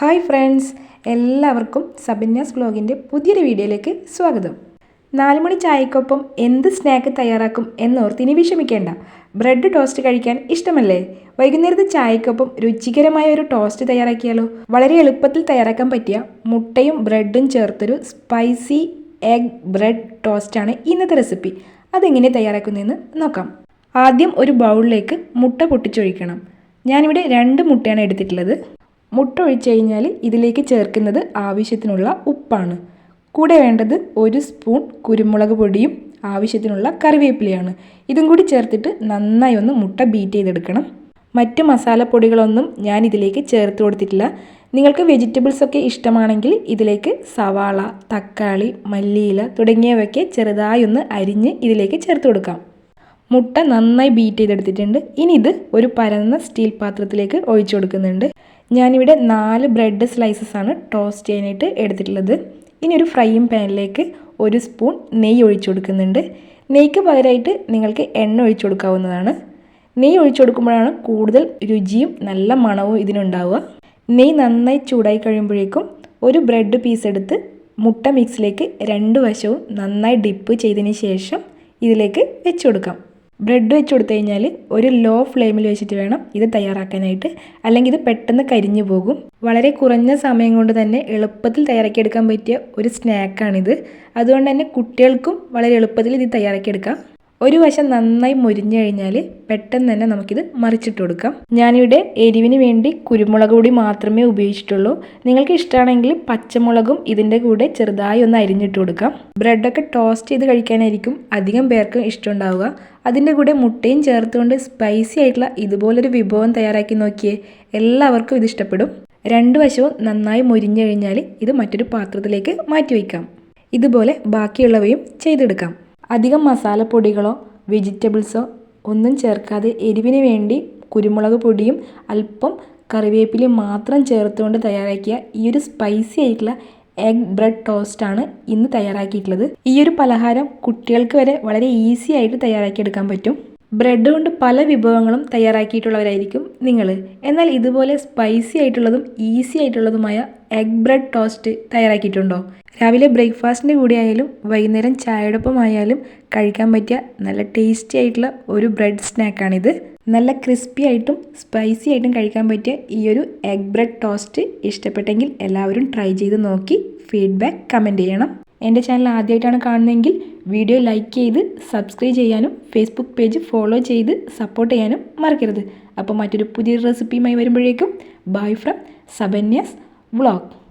Hi friends എല്ലാവർക്കും സബന്യാസ് വ്ലോഗിന്റെ പുതിയൊരു വീഡിയോയിലേക്ക് സ്വാഗതം. നാലുമണി ചായക്കൊപ്പം എന്ത് സ്നാക്ക് തയ്യാറാക്കും എന്നോർത്ത് ഇനി വിഷമിക്കേണ്ട. ബ്രെഡ് ടോസ്റ്റ് കഴിക്കാൻ ഇഷ്ടമല്ലേ? വൈകുന്നേരത്തെ ചായക്കൊപ്പം രുചികരമായ ഒരു ടോസ്റ്റ് തയ്യാറാക്കിയാലോ? വളരെ എളുപ്പത്തിൽ തയ്യാറാക്കാൻ പറ്റിയ മുട്ടയും ബ്രെഡും ചേർത്തൊരു സ്പൈസി എഗ് ബ്രെഡ് ടോസ്റ്റാണ് ഇന്നത്തെ റെസിപ്പി. അതെങ്ങനെ തയ്യാറാക്കുന്നതെന്ന് നോക്കാം. ആദ്യം ഒരു ബൗളിലേക്ക് മുട്ട പൊട്ടിച്ചൊഴിക്കണം. ഞാനിവിടെ രണ്ട് മുട്ടയാണ് എടുത്തിട്ടുള്ളത്. മുട്ട ഒഴിച്ചു കഴിഞ്ഞാൽ ഇതിലേക്ക് ചേർക്കുന്നത് ആവശ്യത്തിനുള്ള ഉപ്പാണ്. കൂടെ വേണ്ടത് ഒരു സ്പൂൺ കുരുമുളക് പൊടിയും ആവശ്യത്തിനുള്ള കറിവേപ്പിലയാണ്. ഇതും കൂടി ചേർത്തിട്ട് നന്നായി ഒന്ന് മുട്ട ബീറ്റ് ചെയ്തെടുക്കണം. മറ്റ് മസാലപ്പൊടികളൊന്നും ഞാൻ ഇതിലേക്ക് ചേർത്ത് കൊടുത്തിട്ടില്ല. നിങ്ങൾക്ക് വെജിറ്റബിൾസ് ഒക്കെ ഇഷ്ടമാണെങ്കിൽ ഇതിലേക്ക് സവാള തക്കാളി മല്ലിയില തുടങ്ങിയവയൊക്കെ ചെറുതായി ഒന്ന് അരിഞ്ഞ് ഇതിലേക്ക് ചേർത്ത് കൊടുക്കാം. മുട്ട നന്നായി ബീറ്റ് ചെയ്തെടുത്തിട്ടുണ്ട്. ഇനി ഇത് ഒരു പരന്ന സ്റ്റീൽ പാത്രത്തിലേക്ക് ഒഴിച്ചു കൊടുക്കുന്നുണ്ട്. ഞാനിവിടെ നാല് ബ്രെഡ് സ്ലൈസസ് ആണ് ടോസ്റ്റ് ചെയ്യാനായിട്ട് എടുത്തിട്ടുള്ളത്. ഇനി ഒരു ഫ്രൈയിങ് പാനിലേക്ക് ഒരു സ്പൂൺ നെയ്യ് ഒഴിച്ചു കൊടുക്കുന്നുണ്ട്. നെയ്ക്ക് പകരമായിട്ട് നിങ്ങൾക്ക് എണ്ണ ഒഴിച്ചു കൊടുക്കാവുന്നതാണ്. നെയ്യ് ഒഴിച്ചു കൊടുക്കുമ്പോഴാണ് കൂടുതൽ രുചിയും നല്ല മണവും ഇതിനുണ്ടാവുക. നെയ്യ് നന്നായി ചൂടായി കഴിയുമ്പോഴേക്കും ഒരു ബ്രെഡ് പീസ് എടുത്ത് മുട്ട മിക്സിലേക്ക് രണ്ട് വശവും നന്നായി ഡിപ്പ് ചെയ്തതിന് ശേഷം ഇതിലേക്ക് വെച്ചു കൊടുക്കാം. ബ്രെഡ് വെച്ച് കൊടുത്തു കഴിഞ്ഞാൽ ഒരു ലോ ഫ്ലെയിമിൽ വെച്ചിട്ട് വേണം ഇത് തയ്യാറാക്കാനായിട്ട്. അല്ലെങ്കിൽ ഇത് പെട്ടെന്ന് കരിഞ്ഞു പോകും. വളരെ കുറഞ്ഞ സമയം കൊണ്ട് തന്നെ എളുപ്പത്തിൽ തയ്യാറാക്കിയെടുക്കാൻ പറ്റിയ ഒരു സ്നാക്കാണിത് അതുകൊണ്ട് തന്നെ കുട്ടികൾക്കും വളരെ എളുപ്പത്തിൽ ഇത് തയ്യാറാക്കിയെടുക്കാം. ഒരു വശം നന്നായി മുരിഞ്ഞു കഴിഞ്ഞാൽ പെട്ടെന്ന് തന്നെ നമുക്കിത് മറിച്ചിട്ട് കൊടുക്കാം. ഞാനിവിടെ എരിവിന് വേണ്ടി കുരുമുളക് പൊടി മാത്രമേ ഉപയോഗിച്ചിട്ടുള്ളൂ. നിങ്ങൾക്ക് ഇഷ്ടമാണെങ്കിൽ പച്ചമുളകും ഇതിന്റെ കൂടെ ചെറുതായി ഒന്ന് അരിഞ്ഞിട്ട് കൊടുക്കാം. ബ്രെഡൊക്കെ ടോസ്റ്റ് ചെയ്ത് കഴിക്കാനായിരിക്കും അധികം പേർക്കും ഇഷ്ടമുണ്ടാവുക. അതിന്റെ കൂടെ മുട്ടയും ചേർത്തുകൊണ്ട് സ്പൈസി ആയിട്ടുള്ള ഇതുപോലൊരു വിഭവം തയ്യാറാക്കി നോക്കിയേ. എല്ലാവർക്കും ഇത് ഇഷ്ടപ്പെടും. രണ്ട് വശവും നന്നായി മുരിഞ്ഞു കഴിഞ്ഞാൽ ഇത് മറ്റൊരു പാത്രത്തിലേക്ക് മാറ്റി വയ്ക്കാം. ഇതുപോലെ ബാക്കിയുള്ളവയും ചെയ്തെടുക്കാം. അധികം മസാലപ്പൊടികളോ വെജിറ്റബിൾസോ ഒന്നും ചേർക്കാതെ എരിവിന് വേണ്ടി കുരുമുളക് പൊടിയും അല്പം കറിവേപ്പിലയും മാത്രം ചേർത്തുകൊണ്ട് തയ്യാറാക്കിയ ഈ ഒരു സ്പൈസി ആയിട്ടുള്ള എഗ് ബ്രെഡ് ടോസ്റ്റാണ് ഇന്ന് തയ്യാറാക്കിയിട്ടുള്ളത്. ഈ ഒരു പലഹാരം കുട്ടികൾക്ക് വരെ വളരെ ഈസി ആയിട്ട് തയ്യാറാക്കിയെടുക്കാൻ പറ്റും. ബ്രെഡ് കൊണ്ട് പല വിഭവങ്ങളും തയ്യാറാക്കിയിട്ടുള്ളവരായിരിക്കും. നിങ്ങൾ. എന്നാൽ ഇതുപോലെ സ്പൈസി ആയിട്ടുള്ളതും ഈസി ആയിട്ടുള്ളതുമായ എഗ് ബ്രെഡ് ടോസ്റ്റ് തയ്യാറാക്കിയിട്ടുണ്ടോ? രാവിലെ ബ്രേക്ക്ഫാസ്റ്റിന്റെ കൂടെ ആയാലും വൈകുന്നേരം ചായയോടൊപ്പം ആയാലും കഴിക്കാൻ പറ്റിയ നല്ല ടേസ്റ്റി ആയിട്ടുള്ള ഒരു ബ്രെഡ് സ്നാക്കാണിത് നല്ല ക്രിസ്പി ആയിട്ടും സ്പൈസി ആയിട്ടും കഴിക്കാൻ പറ്റിയ ഈ ഒരു എഗ് ബ്രെഡ് ടോസ്റ്റ് ഇഷ്ടപ്പെട്ടെങ്കിൽ എല്ലാവരും ട്രൈ ചെയ്ത് നോക്കി ഫീഡ്ബാക്ക് കമന്റ് ചെയ്യണം. എന്റെ ചാനൽ ആദ്യമായിട്ടാണ് കാണുന്നതെങ്കിൽ വീഡിയോ ലൈക്ക് ചെയ്ത് സബ്സ്ക്രൈബ് ചെയ്യാനും ഫേസ്ബുക്ക് പേജ് ഫോളോ ചെയ്ത് സപ്പോർട്ട് ചെയ്യാനും മറക്കരുത്. അപ്പോൾ മറ്റൊരു പുതിയ റെസിപ്പിയുമായി വരുമ്പോഴേക്കും. ബൈ ഫ്രം സബന്യസ് വ്ളോഗ്.